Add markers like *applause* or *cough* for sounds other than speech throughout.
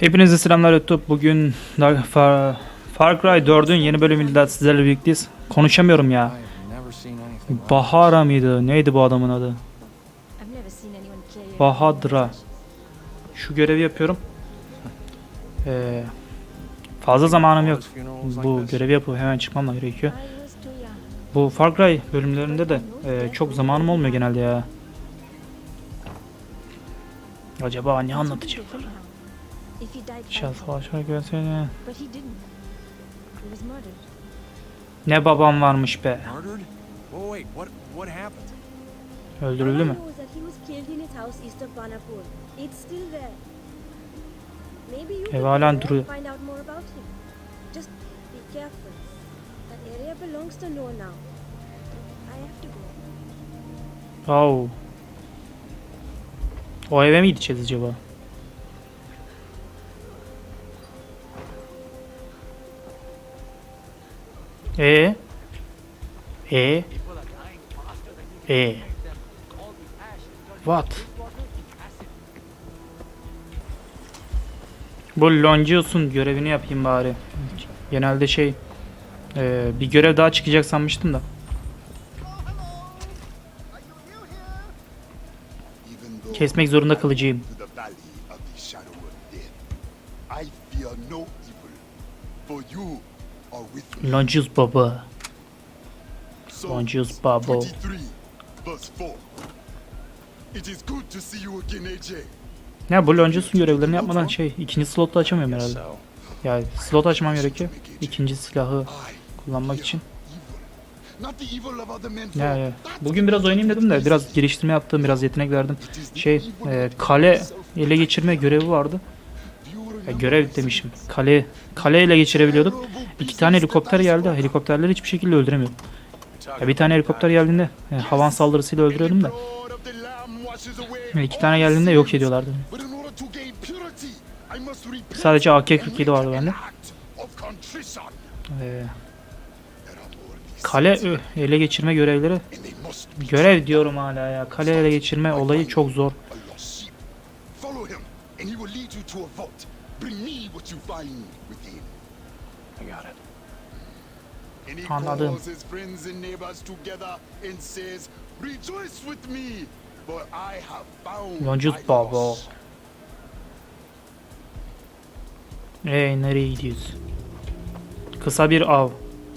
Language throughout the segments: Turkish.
Hepinize selamlar YouTube. Bugün Far, Far Cry 4'ün yeni bölümüyle sizlerle birlikteyiz. Konuşamıyorum ya. Bahara mıydı? Neydi bu adamın adı? Bahadra. Şu görevi yapıyorum. *laughs* Ee, fazla zamanım yok. Bu görevi yapıp hemen çıkmam gerekiyor. Bu Far Cry bölümlerinde de e, çok zamanım olmuyor genelde ya. Acaba ne anlatacaklar? Şahs savaşmak görsene. Ne babam varmış be. Murdered? Oh wait, what what happened? Öldürüldü mü? All I know is that he was killed in E E E What? Bu Longius'un görevini yapayım bari. Genelde şey e, bir görev daha çıkacak sanmıştım da. Kesmek zorunda kalacağım. for you. Longius baba. Longius babo. 23, verse 4. It is good to see you again, AJ. Ya bu Longius'un görevlerini yapmadan şey ikinci slotu açamıyorum herhalde. Yani slot açmam gerekiyor. İkinci silahı kullanmak için. Ya, Bugün biraz oynayayım dedim de biraz geliştirme yaptım, biraz yetenek verdim. Şey e, kale ele geçirme görevi vardı. Ya, görev demişim. Kale kale ele geçirebiliyorduk. İki tane helikopter geldi. Helikopterleri hiçbir şekilde öldüremiyorum. Ya, bir tane helikopter geldiğinde e, havan saldırısıyla öldürüyordum da. blood of the lamb washes away Ya, iki tane geldiğinde yok ediyorlardı. Sadece AK-47 vardı bende. E, these kale ele geçirme görevleri Görev diyorum hala ya. Kale ele geçirme olayı çok zor. Bring me what you find within. I got it. And he Anladım. calls his friends and neighbors together and says, Rejoice with me, for I have found my Baba. lost." Ey nereye gidiyoruz? Kısa bir av.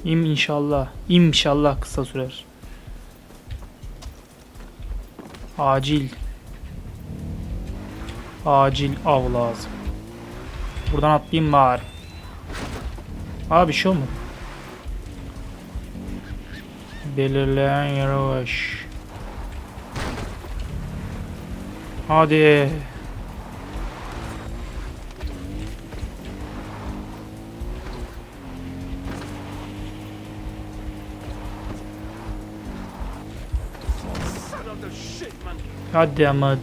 İm inşallah. İnşallah kısa sürer. Acil. Acil av lazım. Buradan atlayayım bari. Aa bir şey olmadı. Belirleyen baş. Hadi. Hadi ama.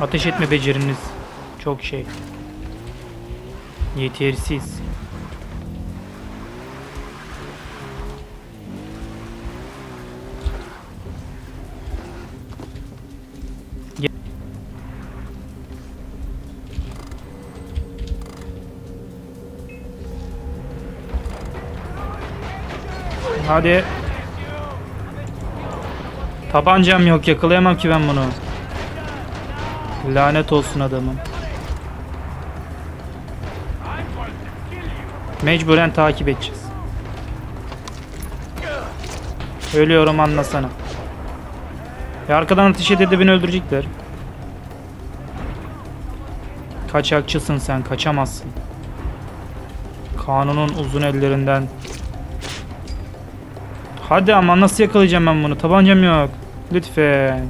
Ateş etme beceriniz çok şey. Yetersiz. Ye- Hadi. Tabancam yok yakalayamam ki ben bunu. Lanet olsun adamım. Mecburen takip edeceğiz. Ölüyorum anlasana. Ya arkadan ateş edildi beni öldürecekler. Kaçakçısın sen kaçamazsın. Kanunun uzun ellerinden. Hadi ama nasıl yakalayacağım ben bunu? Tabancam yok. Lütfen.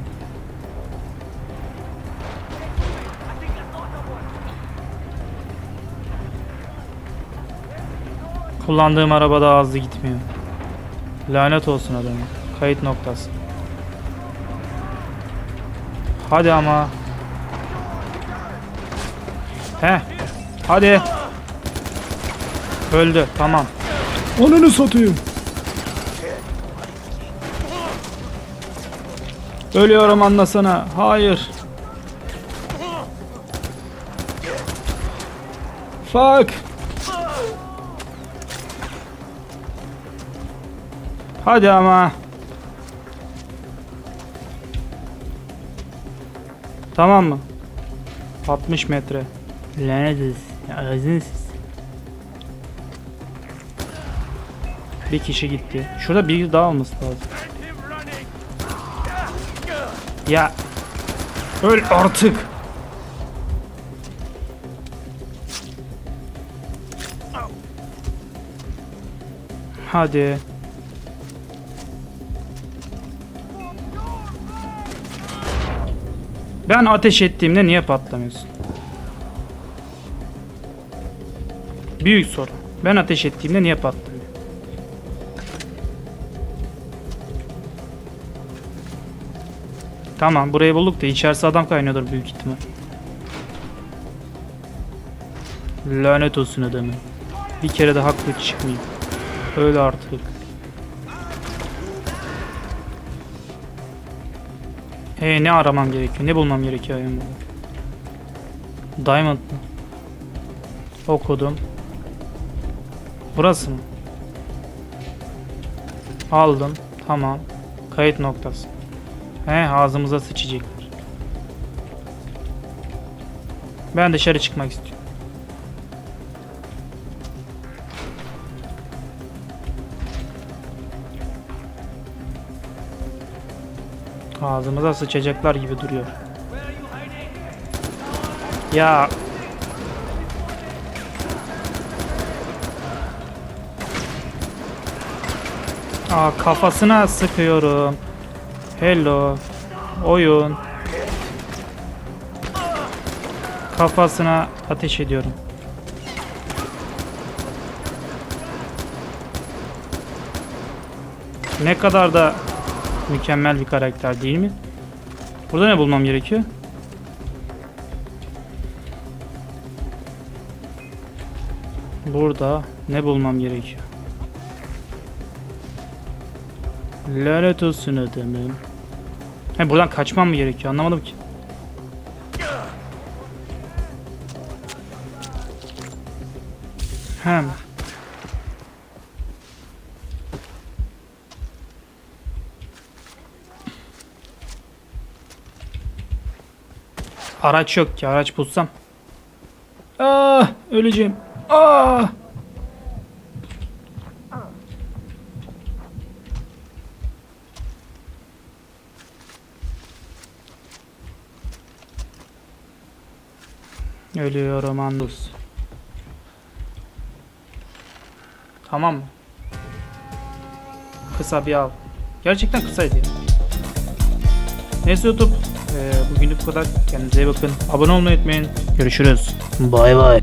Kullandığım araba daha hızlı gitmiyor. Lanet olsun adamı. Kayıt noktası. Hadi ama. He. Hadi. Öldü. Tamam. Onunu satayım. Ölüyorum anlasana. Hayır. Fuck. Hadi ama. Tamam mı? 60 metre. Lanet olsun. Bir kişi gitti. Şurada bir daha olması lazım. Ya. Öl artık. Hadi. Ben ateş ettiğimde niye patlamıyorsun? Büyük soru. Ben ateş ettiğimde niye patlamıyor? Tamam burayı bulduk da içerisi adam kaynıyordur büyük ihtimal. Lanet olsun adamı. Bir kere de haklı çıkmayayım. Öyle artık. Hey ne aramam gerekiyor? Ne bulmam gerekiyor yani? Diamond mı? Okudum. Burası mı? Aldım. Tamam. Kayıt noktası. He ağzımıza sıçacaklar. Ben dışarı çıkmak istiyorum. Ağzımıza sıçacaklar gibi duruyor. Ya Aa kafasına sıkıyorum. Hello. Oyun. Kafasına ateş ediyorum. Ne kadar da mükemmel bir karakter değil mi? Burada ne bulmam gerekiyor? Burada ne bulmam gerekiyor? Lanet olsun adamım. He buradan kaçmam mı gerekiyor? Anlamadım ki. Hem. Araç yok ki. Araç bulsam. Ah, öleceğim. Ah. Ölüyorum Andus. Tamam mı? Kısa bir av. Gerçekten kısaydı ya. Neyse YouTube. Ee, bugünlük bu kadar. Kendinize iyi bakın. Abone olmayı unutmayın. Görüşürüz. Bay bay.